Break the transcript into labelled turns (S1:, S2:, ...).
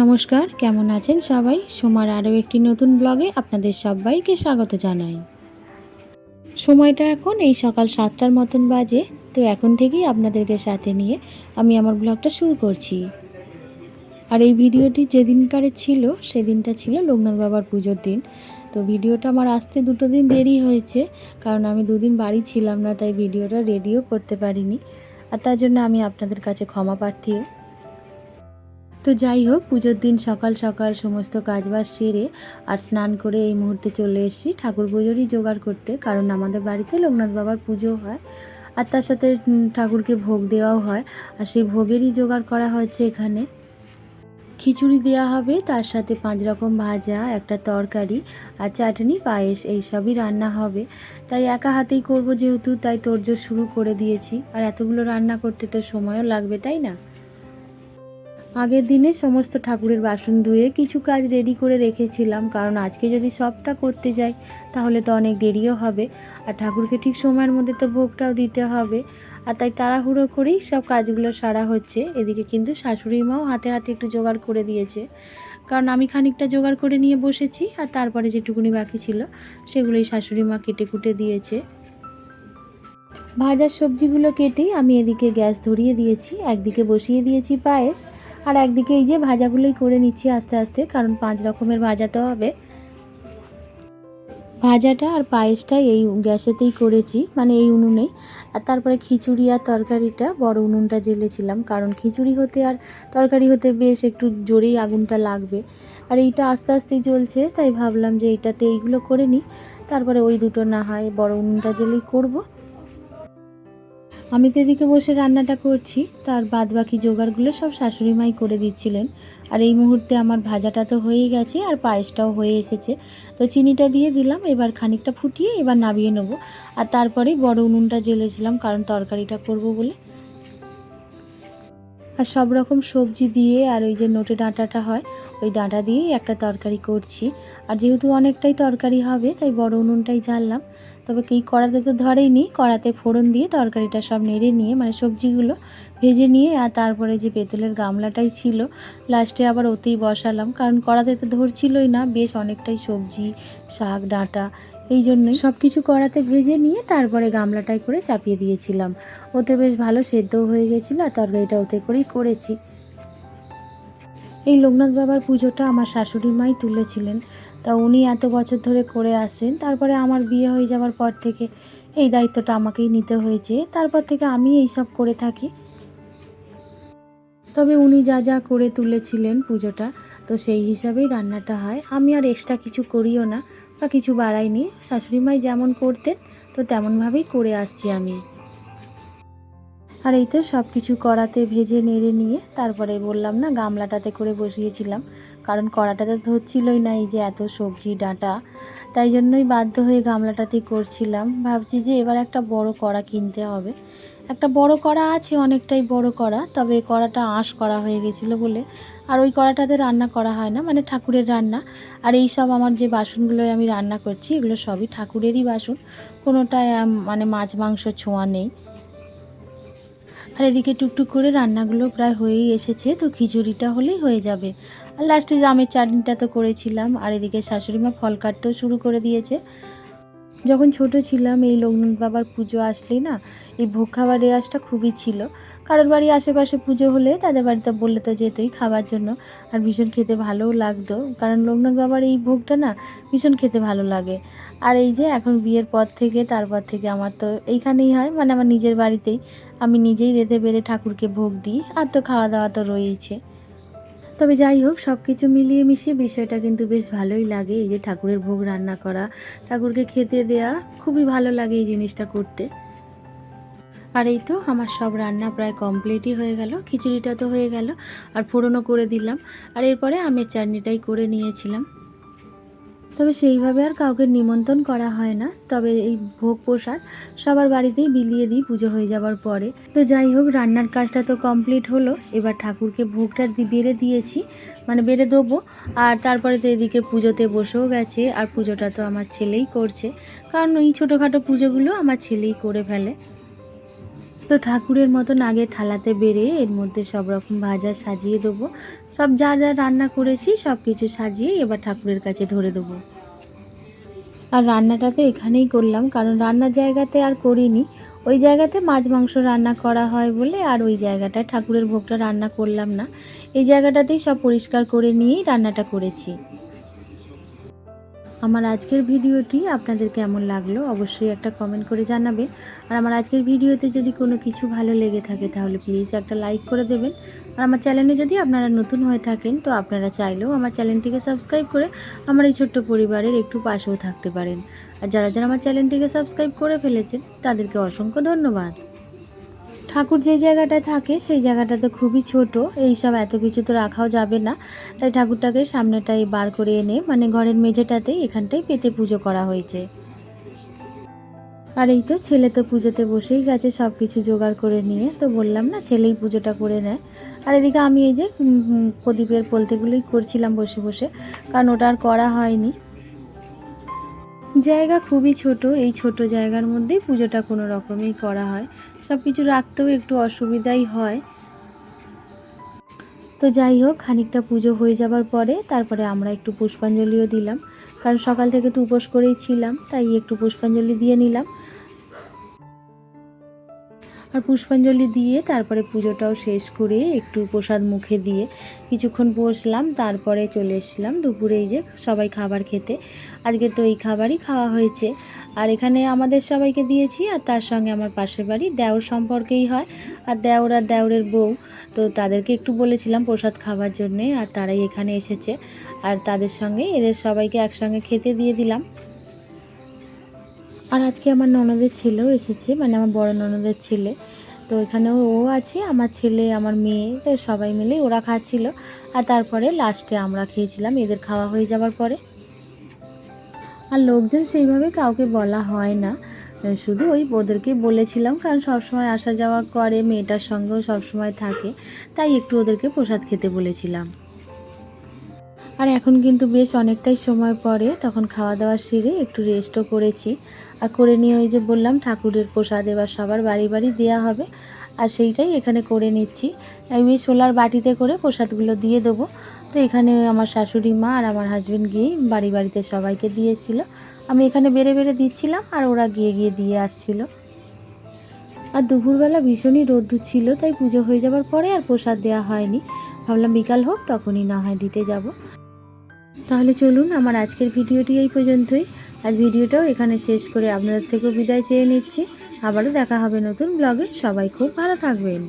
S1: নমস্কার, কেমন আছেন সবাই? সোমার আরও একটি নতুন ব্লগে আপনাদের সবাইকে স্বাগত জানাই। সময়টা এখন এই সকাল সাতটার মতন বাজে, তো এখন থেকেই আপনাদেরকে সাথে নিয়ে আমি আমার ব্লগটা শুরু করছি। আর এই ভিডিওটি যেদিনকারে ছিল, সেদিনটা ছিল লোকনাথ বাবার পুজোর দিন। তো ভিডিওটা আমার আসতে দুটো দিন দেরি হয়েছে, কারণ আমি দুদিন বাড়ি ছিলাম না, তাই ভিডিওটা রেডিও করতে পারিনি। আর তার জন্য আমি আপনাদের কাছে ক্ষমা প্রার্থীও তো যাই হোক, পুজোর দিন সকাল সকাল সমস্ত কাজবাজ সেরে আর স্নান করে এই মুহূর্তে চলে এসেছি ঠাকুর পুজোরই জোগাড় করতে, কারণ আমাদের বাড়িতে লোকনাথ বাবার পুজো হয়। আর তার সাথে ঠাকুরকে ভোগ দেওয়াও হয়। আর সেই ভোগেরই জোগাড় করা হয়েছে এখানে। খিচুড়ি দেওয়া হবে, তার সাথে পাঁচ রকম ভাজা, একটা তরকারি আর চাটনি, পায়েস, এই সবই রান্না হবে। তাই একা হাতেই করব যেহেতু, তাই তোড়জোড় শুরু করে দিয়েছি। আর এতগুলো রান্না করতে তো সময়ও লাগবে, তাই না? আগের দিনে সমস্ত ঠাকুরের বাসন ধুয়ে কিছু কাজ রেডি করে রেখেছিলাম, কারণ আজকে যদি সবটা করতে যাই, তাহলে তো অনেক দেরিও হবে। আর ঠাকুরকে ঠিক সময়ের মধ্যে তো ভোগটাও দিতে হবে। আর তাই তাড়াহুড়ো করেই সব কাজগুলো সারা হচ্ছে। এদিকে কিন্তু শাশুড়ি মাও হাতে হাতে একটু জোগাড় করে দিয়েছে। কারণ আমি খানিকটা জোগাড় করে নিয়ে বসেছি, আর তারপরে যেটুকুনি বাকি ছিল, সেগুলোই শাশুড়ি মা কেটে কুটে দিয়েছে। ভাজার সবজিগুলো কেটেই আমি এদিকে গ্যাস ধরিয়ে দিয়েছি। একদিকে বসিয়ে দিয়েছি পায়েস আর একদিকে এই যে ভাজাগুলোই করে নিচ্ছি আস্তে আস্তে, কারণ পাঁচ রকমের ভাজাতে হবে। ভাজাটা আর পায়েসটা এই গ্যাসেতেই করেছি মানে এই উনুনেই আর তারপরে খিচুড়ি আর তরকারিটা, বড় উনুনটা জ্বেলেছিলাম কারণ খিচুড়ি হতে আর তরকারি হতে বেশ একটু জোরেই আগুনটা লাগবে। আর এইটা আস্তে আস্তেই জ্বলছে, তাই ভাবলাম যে এইটাতে এইগুলো করে নিই। তারপরে ওই দুটো না হয় বড় উনুনটা জ্বেলেই করব। আমি তো এদিকে বসে রান্নাটা করছি, তার বাদ বাকি জোগাড়গুলো সব শাশুড়ি মাই করে দিচ্ছিলেন। আর এই মুহূর্তে আমার ভাজাটা তো হয়েই গেছে, আর পায়েসটাও হয়ে এসেছে। তো চিনিটা দিয়ে দিলাম, এবার খানিকটা ফুটিয়ে এবার নামিয়ে নেব। আর তারপরে বড় উনুনটা জ্বেলেছিলাম, কারণ তরকারিটা করব বলে। আর সব রকম সবজি দিয়ে, আর ওই যে নোটে ডাঁটাটা হয়, ওই ডাঁটা দিয়েই একটা তরকারি করছি। আর যেহেতু অনেকটাই তরকারি হবে, তাই বড় উনুনটাই জ্বাললাম। তবে কি কড়াতে তো ধরেইনি, কড়াতে ফোড়ন দিয়ে তরকারিটা সব নেড়ে নিয়ে মানে সবজিগুলো ভেজে নিয়ে আর তারপরে যে পেতলের গামলাটাই ছিল লাস্টে আবার ওতেই বসালাম। কারণ কড়াতে তো ধরছিলই না, বেশ অনেকটাই সবজি, শাক, ডাঁটা, এই জন্যই সব কিছু কড়াতে ভেজে নিয়ে তারপরে গামলাটাই করে চাপিয়ে দিয়েছিলাম। ওতে বেশ ভালো সেদ্ধও হয়ে গেছিল আর তরকারিটা ওতে করেই করেছি। এই লোকনাথ বাবার পুজোটা আমার শাশুড়ি মাই তুলেছিলেন। তা উনি এত বছর ধরে করে আসেন, তারপরে আমার বিয়ে হয়ে যাওয়ার পর থেকে এই দায়িত্বটা আমাকেই নিতে হয়েছে। তারপর থেকে আমি এই সব করে থাকি। তবে উনি যা যা করে তুলেছিলেন পুজোটা, তো সেই হিসাবেই রান্নাটা হয়। আমি আর এক্সট্রা কিছু করিও না বা কিছু বাড়াইনি। শাশুড়ি মাই যেমন করতেন, তো তেমনভাবেই করে আসছি আমি। আর এই তো সব কিছু কড়াতে ভেজে, নেড়ে নিয়ে তারপরে বললাম না গামলাটাতে করে বসিয়েছিলাম। কারণ কড়াটাতে ধরছিলই না এই যে এত সবজি, ডাঁটা। তাই জন্যই বাধ্য হয়ে গামলাটাতেই করছিলাম। ভাবছি যে এবার একটা বড় কড়া কিনতে হবে। একটা বড় কড়া আছে, অনেকটাই বড় কড়া, তবে কড়াটা আঁশ করা হয়ে গেছিল বলে। আর ওই কড়াটাতে রান্না করা হয় না মানে ঠাকুরের রান্না। আর এই সব আমার যে বাসনগুলো আমি রান্না করছি, এগুলো সবই ঠাকুরেরই বাসন। কোনোটায় মানে মাছ, মাংস, ছোঁয়া নেই। আর এদিকে টুকটুক করে রান্নাগুলো প্রায় হয়েই এসেছে, তো খিচুড়িটা হলেই হয়ে যাবে। আর লাস্টে আমের চাটনিটা তো করেছিলাম, আর এদিকে শাশুড়ি মা ফল কাটতেও শুরু করে দিয়েছে। যখন ছোট ছিলাম, এই লোকনাথ বাবার পুজো আসলেই না, এই ভোগ খাবার রেওয়াজটা খুবই ছিল। কারোর বাড়ি আশেপাশে পুজো হলে তাদের বাড়িতে বললে তো যেতই খাবার জন্য, আর ভীষণ খেতে ভালোও লাগতো। কারণ লোকনাথ বাবার এই ভোগটা না ভীষণ খেতে ভালো লাগে। আর এই যে এখন বিয়ের পর থেকে, তারপর থেকে আমার তো এইখানেই হয় মানে আমার নিজের বাড়িতেই। আমি নিজেই রেঁধে বেড়ে ঠাকুরকে ভোগ দিই, আর তো খাওয়া দাওয়া তো রয়েইছে। তবে যাই হোক সব কিছু মিলিয়ে মিশিয়ে বিষয়টা কিন্তু বেশ ভালোই লাগে, এই যে ঠাকুরের ভোগ রান্না করা, ঠাকুরকে খেতে দেয়া, খুবই ভালো লাগে এই জিনিসটা করতে। আর এই তো আমার সব রান্না প্রায় কমপ্লিটই হয়ে গেল, খিচুড়িটা তো হয়ে গেল, আর ফোড়নও করে দিলাম। আর এরপরে আমের চাটনিটাই করে নিয়েছিলাম। তবে সেইভাবে আর কাউকে নিমন্ত্রণ করা হয় না। তবে এই ভোগ প্রসাদ সবার বাড়িতেই বিলিয়ে দিই পুজো হয়ে যাওয়ার পরে। তো যাই হোক, রান্নার কাজটা তো কমপ্লিট হলো। এবার ঠাকুরকে ভোগটা বেড়ে দিয়েছি। মানে বেড়ে দেবো। আর তারপরে তো এদিকে পুজোতে বসেও গেছে। আর পুজোটা তো আমার ছেলেই করছে। কারণ এই ছোটোখাটো পুজোগুলো আমার ছেলেই করে ফেলে। তো ঠাকুরের মতন আগে থালাতে বেড়ে এর মধ্যে সব রকম ভাজা সাজিয়ে দেবো। সব যা যা রান্না করেছি সব কিছু সাজিয়ে এবার ঠাকুরের কাছে ধরে দেবো। আর রান্নাটা তো এখানেই করলাম কারণ রান্নার জায়গাতে আর করিনি। ওই জায়গাতে মাছ মাংস রান্না করা হয় বলে আর ওই জায়গাটায় ঠাকুরের ভোগটা রান্না করলাম না। এই জায়গাটাতেই সব পরিষ্কার করে নিয়েই রান্নাটা করেছি। আমার আজকের ভিডিওটি আপনাদের কেমন লাগল অবশ্যই একটা কমেন্ট করে জানাবেন। আর আমার আজকের ভিডিওতে যদি কোনো কিছু ভালো লেগে থাকে তাহলে প্লিজ একটা লাইক করে দেবেন। আর আমার চ্যানেলে যদি আপনারা নতুন হয়ে থাকেন, তো আপনারা চাইলেও আমার চ্যানেলটিকে সাবস্ক্রাইব করে আমার এই ছোট্ট পরিবারের একটু পাশেও থাকতে পারেন। আর যারা যারা আমার চ্যানেলটিকে সাবস্ক্রাইব করে ফেলেছেন, তাদেরকে অসংখ্য ধন্যবাদ। ঠাকুর যে জায়গাটায় থাকে, সেই জায়গাটা তো খুবই ছোট। এই সব এত কিছু তো রাখাও যাবে না। তাই ঠাকুরটাকে সামনেটাই বার করে এনে মানে ঘরের মেঝেটাতেই এখানটাই পেতে পুজো করা হয়েছে। আর এই তো ছেলে তো পুজোতে বসেই গেছে সব কিছু জোগাড় করে নিয়ে। তো বললাম না, ছেলেই পুজোটা করে নেয়। আর এদিকে আমি এই যে প্রদীপের পোলতেগুলোই করছিলাম বসে বসে, কারণ ওটা আর করা হয়নি। জায়গা খুবই ছোট, এই ছোট জায়গার মধ্যেই পুজোটা কোনো রকমেই করা হয়। সব কিছু রাখতেও একটু অসুবিধাই হয়। তো যাই হোক, খানিকটা পুজো হয়ে যাবার পরে তারপরে আমরা একটু পুষ্পাঞ্জলিও দিলাম। কারণ সকাল থেকে তো উপোস করেই ছিলাম, তাই একটু পুষ্পাঞ্জলি দিয়ে নিলাম। আর পুষ্পাঞ্জলি দিয়ে তারপরে পুজোটাও শেষ করে একটু প্রসাদ মুখে দিয়ে কিছুক্ষণ বসলাম, তারপরে চলে এসেছিলাম দুপুরে এই যে সবাই খাবার খেতে। আজকে তো এই খাবারই খাওয়া হয়েছে। আর এখানে আমাদের সবাইকে দিয়েছি আর তার সঙ্গে আমার পাশের বাড়ি দেওর সম্পর্কেই হয়। আর দেওর আর দেওরের বউ, তো তাদেরকে একটু বলেছিলাম প্রসাদ খাওয়ার জন্যে আর তারাই এখানে এসেছে। আর তাদের সঙ্গে এদের সবাইকে একসঙ্গে খেতে দিয়ে দিলাম। আর আজকে আমার ননদের ছেলেও এসেছে মানে আমার বড় ননদের ছেলে। তো এখানেও ও আছে, আমার ছেলে, আমার মেয়ে, তো সবাই মিলে ওরা খাচ্ছিল। আর তারপরে লাস্টে আমরা খেয়েছিলাম, এদের খাওয়া হয়ে যাওয়ার পরে। আর লোকজন সেইভাবে কাউকে বলা হয় না। শুধু ওই ওদেরকে বলেছিলাম, কারণ সবসময় আসা যাওয়া করে, মেয়েটার সঙ্গেও সবসময় থাকে। তাই একটু ওদেরকে প্রসাদ খেতে বলেছিলাম। আর এখন কিন্তু বেশ অনেকটাই সময় পরে, তখন খাওয়া দাওয়া সেরে একটু রেস্টও করেছি। আর করে নিয়ে ওই যে বললাম, ঠাকুরের প্রসাদ এবার সবার বাড়ি বাড়ি দেওয়া হবে। আর সেইটাই এখানে করে নিচ্ছি। আমি সোলার বাটিতে করে প্রসাদগুলো দিয়ে দেবো। তো এখানে আমার শাশুড়ি মা আর আমার হাজব্যান্ড গিয়েই বাড়ি বাড়িতে সবাইকে দিয়েছিল। আমি এখানে বেড়ে বেড়ে দিচ্ছিলাম আর ওরা গিয়ে গিয়ে দিয়ে আসছিল। আর দুপুরবেলা ভীষণই রোদ্দুর ছিল, তাই পুজো হয়ে যাবার পরে আর প্রসাদ দেওয়া হয়নি। ভাবলাম বিকাল হোক, তখনই না হয় দিতে যাব। তাহলে চলুন, আমার আজকের ভিডিওটি এই পর্যন্তই। আজ ভিডিওটাও এখানে শেষ করে আপনাদের থেকেও বিদায় চেয়ে নিচ্ছি। আবারও দেখা হবে নতুন ব্লগে সবাই খুব ভালো থাকবেন।